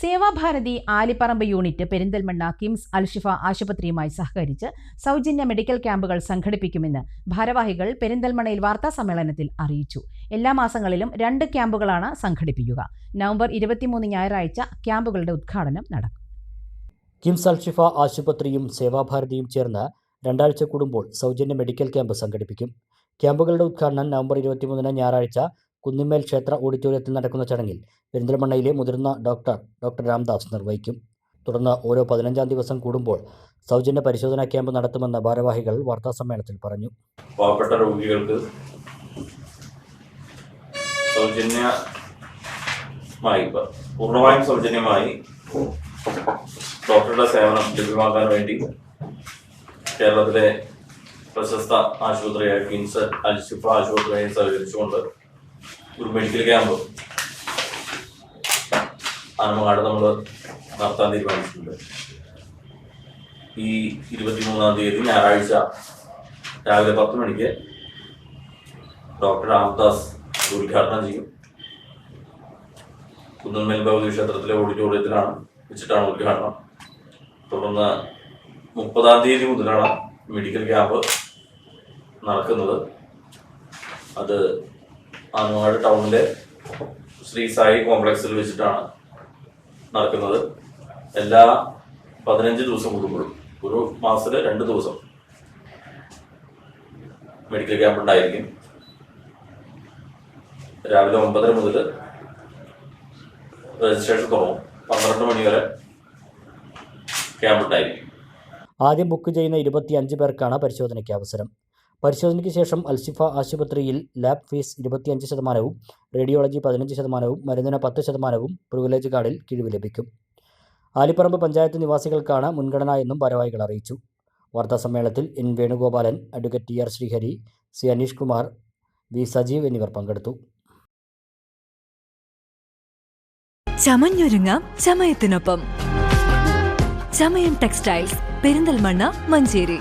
Seva Bharati Alipparamba unit Perinthalmanna KIMS Alshifa ആശുപത്രിയുമായി സഹകരിച്ച് സൗജന്യ മെഡിക്കൽ ക്യാമ്പുകൾ സംഘടിപ്പിക്കുമെന്ന് ഭാരവാഹികൾ പെരിന്തൽമണ്ണയിൽ വാർത്താ സമ്മേളനത്തിൽ അറിയിച്ചു. എല്ലാ മാസങ്ങളിലും രണ്ട് ക്യാമ്പുകളാണ് സംഘടിപ്പിക്കുക. നവംബർ ഇരുപത്തിമൂന്ന് ഞായറാഴ്ച ക്യാമ്പുകളുടെ ഉദ്ഘാടനം നടക്കും. കിംസ് അൽഷിഫ ആശുപത്രിയും സേവാഭാരതിയും ചേർന്ന് രണ്ടാഴ്ച കൂടുമ്പോൾ സൗജന്യ മെഡിക്കൽ ക്യാമ്പ് സംഘടിപ്പിക്കും. ക്യാമ്പുകളുടെ ഉദ്ഘാടനം നവംബർ ഇരുപത്തിമൂന്നിന് ഞായറാഴ്ച കുന്നിമേൽ ക്ഷേത്ര ഓഡിറ്റോറിയത്തിൽ നടക്കുന്ന ചടങ്ങിൽ പെരിന്തൽമണ്ണയിലെ മുതിർന്ന ഡോക്ടർ ഡോക്ടർ രാംദാസ് നിർവഹിക്കും. തുടർന്ന് ഓരോ പതിനഞ്ചാം ദിവസം കൂടുമ്പോൾ സൗജന്യ പരിശോധനാ ക്യാമ്പ് നടത്തുമെന്ന് ഭാരവാഹികൾ വാർത്താസമ്മേളനത്തിൽ പറഞ്ഞു. പാവപ്പെട്ട രോഗികൾക്ക് സൗജന്യമായി പൂർണമായും സൗജന്യമായി ഡോക്ടറുടെ സേവനം ലഭ്യമാക്കാൻ വേണ്ടി കേരളത്തിലെ പ്രശസ്ത ആശുപത്രിയായ കിൻസ് അൽഷിഫ ആശുപത്രിയെ സഹകരിച്ചുകൊണ്ട് ഒരു മെഡിക്കൽ ക്യാമ്പ് ആനമങ്ങാട് നമ്മൾ നടത്താൻ തീരുമാനിച്ചിട്ടുണ്ട്. ഈ ഇരുപത്തിമൂന്നാം തീയതി ഞായറാഴ്ച രാവിലെ പത്ത് മണിക്ക് ഡോക്ടർ രാംദാസ് ഉദ്ഘാടനം ചെയ്യും. കുന്നന്മേൽ ഭഗവതി ക്ഷേത്രത്തിലെ ഓഡിറ്റോറിയത്തിലാണ് വെച്ചിട്ടാണ് ഉദ്ഘാടനം. തുടർന്ന് മുപ്പതാം തീയതി മുതലാണ് മെഡിക്കൽ ക്യാമ്പ് നടക്കുന്നത്. അത് ആനങ്ങാട് ടൗണിലെ ശ്രീ സായി കോംപ്ലക്സിൽ വെച്ചിട്ടാണ് നടക്കുന്നത്. എല്ലാ പതിനഞ്ച് ദിവസം കൂടുമ്പോഴും ഒരു മാസത്തിൽ രണ്ട് ദിവസം മെഡിക്കൽ ക്യാമ്പ് ഉണ്ടായിരിക്കും. രാവിലെ ഒമ്പതര മുതൽ രജിസ്ട്രേഷൻ തുടങ്ങും. പന്ത്രണ്ട് മണി വരെ ക്യാമ്പ് ഉണ്ടായിരിക്കും. ആദ്യം ബുക്ക് ചെയ്യുന്ന ഇരുപത്തിയഞ്ച് പേർക്കാണ് പരിശോധനയ്ക്ക് അവസരം. പരിശോധനയ്ക്ക് ശേഷം അൽസിഫ ആശുപത്രിയിൽ ലാബ് ഫീസ് ഇരുപത്തിയഞ്ച് ശതമാനവും റേഡിയോളജി പതിനഞ്ച് ശതമാനവും മരുന്നിന് പത്ത് ശതമാനവും പ്രിവിലേജ് കാർഡിൽ കിഴിവ് ലഭിക്കും. ആലിപ്പറമ്പ് പഞ്ചായത്ത് നിവാസികൾക്കാണ് മുൻഗണന എന്നും ഭാരവാഹികൾ അറിയിച്ചു. വാർത്താ സമ്മേളനത്തിൽ N Venugopalan advocate T R Srihari C Anish Kumar V Sajeev എന്നിവർ പങ്കെടുത്തു. ചമഞ്ഞൊരുങ്ങാം ചമയത്തിനൊപ്പം. ചമയം ടെക്സ്റ്റൈൽസ് പെരിന്തൽമണ്ണ മഞ്ചേരി.